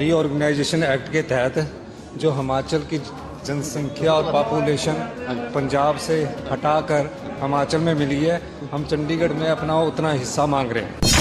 Reorganisation act के तहत जो हिमाचल की जनसंख्या और पॉपुलेशन पंजाब से हटाकर हिमाचल में मिली है, हम चंडीगढ़ में अपना उतना हिस्सा मांग रहे हैं।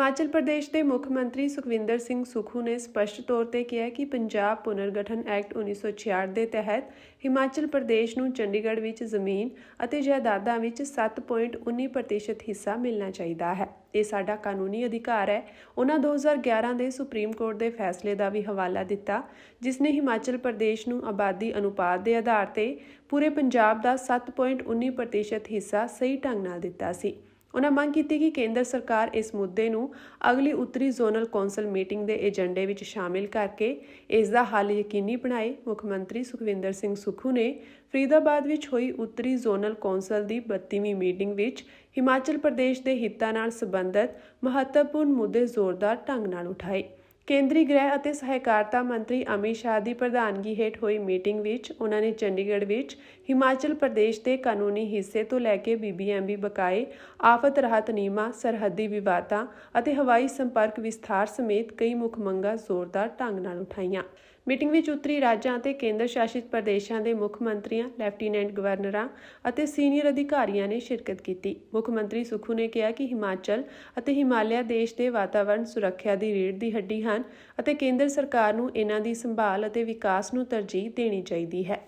ਹਿਮਾਚਲ ਪ੍ਰਦੇਸ਼ ਦੇ ਮੁੱਖ ਮੰਤਰੀ ਸੁਖਵਿੰਦਰ ਸਿੰਘ ਸੁਖੂ ਨੇ ਸਪਸ਼ਟ ਤੌਰ ਤੇ ਕਿਹਾ ਕਿ ਪੰਜਾਬ ਪੁਨਰਗਠਨ ਐਕਟ 1966 ਦੇ ਤਹਿਤ ਹਿਮਾਚਲ ਪ੍ਰਦੇਸ਼ ਨੂੰ ਚੰਡੀਗੜ੍ਹ ਵਿੱਚ ਜ਼ਮੀਨ ਅਤੇ ਜਾਇਦਾਦਾਂ ਵਿੱਚ 7.19% ਹਿੱਸਾ ਮਿਲਣਾ ਚਾਹੀਦਾ ਹੈ। ਇਹ ਸਾਡਾ ਕਾਨੂੰਨੀ ਅਧਿਕਾਰ ਹੈ। ਉਹਨਾਂ 2011 ਦੇ ਸੁਪਰੀਮ ਕੋਰਟ ਦੇ ਫੈਸਲੇ ਦਾ ਵੀ ਹਵਾਲਾ ਦਿੱਤਾ, ਜਿਸ ਨੇ ਹਿਮਾਚਲ ਪ੍ਰਦੇਸ਼ ਨੂੰ ਆਬਾਦੀ ਅਨੁਪਾਤ ਦੇ ਆਧਾਰ ਤੇ ਪੂਰੇ ਪੰਜਾਬ ਦਾ 7.19% ਹਿੱਸਾ ਸਹੀ ਢੰਗ ਨਾਲ ਦਿੱਤਾ ਸੀ। ਉਹਨਾਂ ਮੰਗ ਕੀਤੀ ਕਿ ਕੇਂਦਰ ਸਰਕਾਰ ਇਸ ਮੁੱਦੇ ਨੂੰ ਅਗਲੀ ਉੱਤਰੀ ਜ਼ੋਨਲ ਕੌਂਸਲ ਮੀਟਿੰਗ ਦੇ ਏਜੰਡੇ ਵਿੱਚ ਸ਼ਾਮਿਲ ਕਰਕੇ ਇਸ ਦਾ ਹੱਲ ਯਕੀਨੀ ਬਣਾਏ। ਮੁੱਖ ਮੰਤਰੀ ਸੁਖਵਿੰਦਰ ਸਿੰਘ ਸੁਖੂ ਨੇ ਫਰੀਦਾਬਾਦ ਵਿੱਚ ਹੋਈ ਉੱਤਰੀ ਜ਼ੋਨਲ ਕੌਂਸਲ ਦੀ 32ਵੀਂ ਮੀਟਿੰਗ ਵਿੱਚ ਹਿਮਾਚਲ ਪ੍ਰਦੇਸ਼ ਦੇ ਹਿੱਤਾਂ ਨਾਲ ਸੰਬੰਧਿਤ ਮਹੱਤਵਪੂਰਨ ਮੁੱਦੇ ਜ਼ੋਰਦਾਰ ਢੰਗ ਨਾਲ ਉਠਾਏ। ਕੇਂਦਰੀ ਗ੍ਰਹਿ ਅਤੇ ਸਹਿਕਾਰਤਾ ਮੰਤਰੀ ਅਮਿਤ ਸ਼ਾਹ ਦੀ ਪ੍ਰਧਾਨਗੀ ਹੇਠ ਹੋਈ ਮੀਟਿੰਗ ਵਿੱਚ ਉਹਨਾਂ ਨੇ ਚੰਡੀਗੜ੍ਹ ਵਿੱਚ ਹਿਮਾਚਲ ਪ੍ਰਦੇਸ਼ ਦੇ ਕਾਨੂੰਨੀ ਹਿੱਸੇ ਤੋਂ ਲੈ ਕੇ ਬੀਬੀਐਮਬੀ ਬਕਾਏ ਆਫਤ ਰਾਹਤ ਨੀਮਾ, ਸਰਹੱਦੀ ਵਿਵਾਦਾਂ ਅਤੇ ਹਵਾਈ ਸੰਪਰਕ ਵਿਸਥਾਰ ਸਮੇਤ ਕਈ ਮੁੱਖ ਮੰਗਾਂ ਜ਼ੋਰਦਾਰ ਢੰਗ ਨਾਲ ਉਠਾਈਆਂ। ਮੀਟਿੰਗ ਵਿੱਚ ਉੱਤਰੀ ਰਾਜਾਂ ਅਤੇ ਕੇਂਦਰ ਸ਼ਾਸਿਤ ਪ੍ਰਦੇਸ਼ਾਂ ਦੇ ਮੁੱਖ ਮੰਤਰੀਆਂ, ਲੈਫਟੀਨੈਂਟ ਗਵਰਨਰਾਂ ਅਤੇ ਸੀਨੀਅਰ ਅਧਿਕਾਰੀਆਂ ਨੇ ਸ਼ਿਰਕਤ ਕੀਤੀ। ਮੁੱਖ ਮੰਤਰੀ ਸੁਖੂ ਨੇ ਕਿਹਾ ਕਿ ਹਿਮਾਚਲ ਅਤੇ ਹਿਮਾਲਿਆ ਦੇਸ਼ ਦੇ ਵਾਤਾਵਰਣ ਸੁਰੱਖਿਆ ਦੀ ਰੀੜ ਦੀ ਹੱਡੀ ਹਨ। ਅਤੇ ਕੇਂਦਰ ਸਰਕਾਰ ਨੂੰ ਇਹਨਾਂ ਦੀ ਸੰਭਾਲ ਅਤੇ ਵਿਕਾਸ ਨੂੰ ਤਰਜੀਹ ਦੇਣੀ ਚਾਹੀਦੀ ਹੈ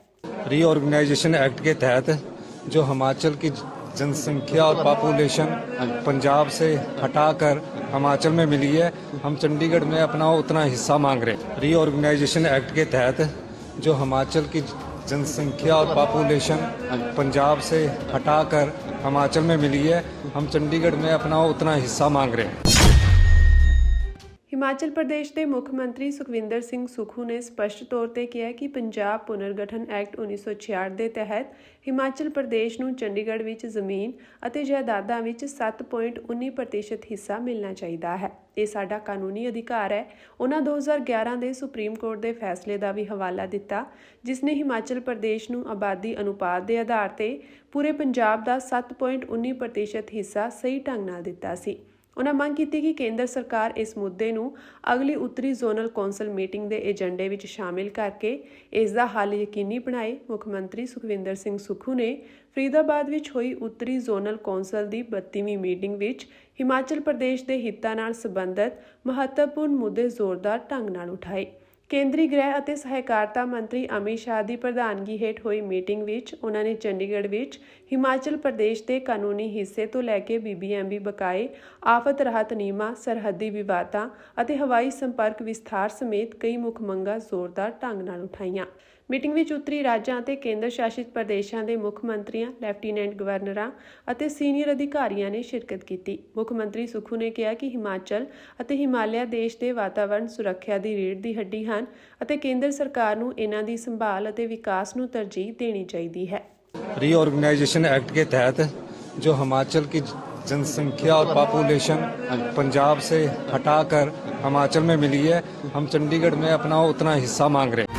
रीऑर्गेनाइजेशन एक्ट के तहत जो हिमाचल की जनसंख्या और पॉपुलेशन पंजाब से हटाकर हिमाचल में मिली है हम चंडीगढ़ में अपना उतना हिस्सा मांग रहे हैं रीऑर्गेनाइजेशन एक्ट के तहत जो हिमाचल की जनसंख्या और पॉपुलेशन पंजाब से हटाकर हिमाचल में मिली है हम चंडीगढ़ में अपना उतना हिस्सा मांग रहे हैं ਹਿਮਾਚਲ ਪ੍ਰਦੇਸ਼ ਦੇ ਮੁੱਖ ਮੰਤਰੀ ਸੁਖਵਿੰਦਰ ਸਿੰਘ ਸੁਖੂ ਨੇ ਸਪਸ਼ਟ ਤੌਰ ਤੇ ਕਿਹਾ ਕਿ ਪੰਜਾਬ ਪੁਨਰਗਠਨ ਐਕਟ 1966 ਦੇ ਤਹਿਤ ਹਿਮਾਚਲ ਪ੍ਰਦੇਸ਼ ਨੂੰ ਚੰਡੀਗੜ੍ਹ ਵਿੱਚ ਜ਼ਮੀਨ ਅਤੇ ਜਾਇਦਾਦਾਂ ਵਿੱਚ 7.19% ਹਿੱਸਾ ਮਿਲਣਾ ਚਾਹੀਦਾ ਹੈ। ਇਹ ਸਾਡਾ ਕਾਨੂੰਨੀ ਅਧਿਕਾਰ ਹੈ। ਉਹਨਾਂ 2011 ਦੇ ਸੁਪਰੀਮ ਕੋਰਟ ਦੇ ਫੈਸਲੇ ਦਾ ਵੀ ਹਵਾਲਾ ਦਿੱਤਾ, ਜਿਸ ਨੇ ਹਿਮਾਚਲ ਪ੍ਰਦੇਸ਼ ਨੂੰ ਆਬਾਦੀ ਅਨੁਪਾਤ ਦੇ ਆਧਾਰ ਤੇ ਪੂਰੇ ਪੰਜਾਬ ਦਾ 7.19% ਹਿੱਸਾ ਸਹੀ ਢੰਗ ਨਾਲ ਦਿੱਤਾ ਸੀ। ਉਹਨਾਂ ਮੰਗ ਕੀਤੀ ਕਿ ਕੇਂਦਰ ਸਰਕਾਰ ਇਸ ਮੁੱਦੇ ਨੂੰ ਅਗਲੀ ਉੱਤਰੀ ਜ਼ੋਨਲ ਕੌਂਸਲ ਮੀਟਿੰਗ ਦੇ ਏਜੰਡੇ ਵਿੱਚ ਸ਼ਾਮਿਲ ਕਰਕੇ ਇਸ ਦਾ ਹੱਲ ਯਕੀਨੀ ਬਣਾਏ। ਮੁੱਖ ਮੰਤਰੀ ਸੁਖਵਿੰਦਰ ਸਿੰਘ ਸੁਖੂ ਨੇ ਫਰੀਦਾਬਾਦ ਵਿੱਚ ਹੋਈ ਉੱਤਰੀ ਜ਼ੋਨਲ ਕੌਂਸਲ ਦੀ 32ਵੀਂ ਮੀਟਿੰਗ ਵਿੱਚ ਹਿਮਾਚਲ ਪ੍ਰਦੇਸ਼ ਦੇ ਹਿੱਤਾਂ ਨਾਲ ਸੰਬੰਧਿਤ ਮਹੱਤਵਪੂਰਨ ਮੁੱਦੇ ਜ਼ੋਰਦਾਰ ਢੰਗ ਨਾਲ ਉਠਾਏ। ਕੇਂਦਰੀ ਗ੍ਰਹਿ ਅਤੇ ਸਹਿਕਾਰਤਾ ਮੰਤਰੀ ਅਮਿਤ ਸ਼ਾਹ ਦੀ ਪ੍ਰਧਾਨਗੀ ਹੇਠ ਹੋਈ ਮੀਟਿੰਗ ਵਿੱਚ ਉਹਨਾਂ ਨੇ ਚੰਡੀਗੜ੍ਹ ਵਿੱਚ ਹਿਮਾਚਲ ਪ੍ਰਦੇਸ਼ ਦੇ ਕਾਨੂੰਨੀ ਹਿੱਸੇ ਤੋਂ ਲੈ ਕੇ ਬੀਬੀਐਮਬੀ ਬਕਾਏ ਆਫਤ ਰਾਹਤ ਨੀਮਾ, ਸਰਹੱਦੀ ਵਿਵਾਦਾਂ ਅਤੇ ਹਵਾਈ ਸੰਪਰਕ ਵਿਸਥਾਰ ਸਮੇਤ ਕਈ ਮੁੱਖ ਮੰਗਾਂ ਜ਼ੋਰਦਾਰ ਢੰਗ ਨਾਲ ਉਠਾਈਆਂ। ਮੀਟਿੰਗ ਵਿੱਚ ਉੱਤਰੀ ਰਾਜਾਂ ਅਤੇ ਕੇਂਦਰ ਸ਼ਾਸਿਤ ਪ੍ਰਦੇਸ਼ਾਂ ਦੇ ਮੁੱਖ ਮੰਤਰੀਆਂ ਲੈਫਟੀਨੈਂਟ ਗਵਰਨਰਾਂ ਅਤੇ ਸੀਨੀਅਰ ਅਧਿਕਾਰੀਆਂ ਨੇ ਸ਼ਿਰਕਤ ਕੀਤੀ ਮੁੱਖ ਮੰਤਰੀ ਸੁਖੂ ਨੇ ਕਿਹਾ ਕਿ ਹਿਮਾਚਲ ਅਤੇ ਹਿਮਾਲਿਆ ਦੇਸ਼ ਦੇ ਵਾਤਾਵਰਣ ਸੁਰੱਖਿਆ ਦੀ ਰੀੜ੍ਹ ਦੀ ਹੱਡੀ ਹਨ ਅਤੇ ਕੇਂਦਰ ਸਰਕਾਰ ਨੂੰ ਇਹਨਾਂ ਦੀ ਸੰਭਾਲ ਅਤੇ ਵਿਕਾਸ ਨੂੰ ਤਰਜੀਹ ਦੇਣੀ ਚਾਹੀਦੀ ਹੈ रीऑर्गेनाइजेशन एक्ट के तहत जो हिमाचल की जनसंख्या और पॉपुलेशन पंजाब से हटाकर हिमाचल में मिली है हम चंडीगढ़ में अपना उतना हिस्सा मांग रहे हैं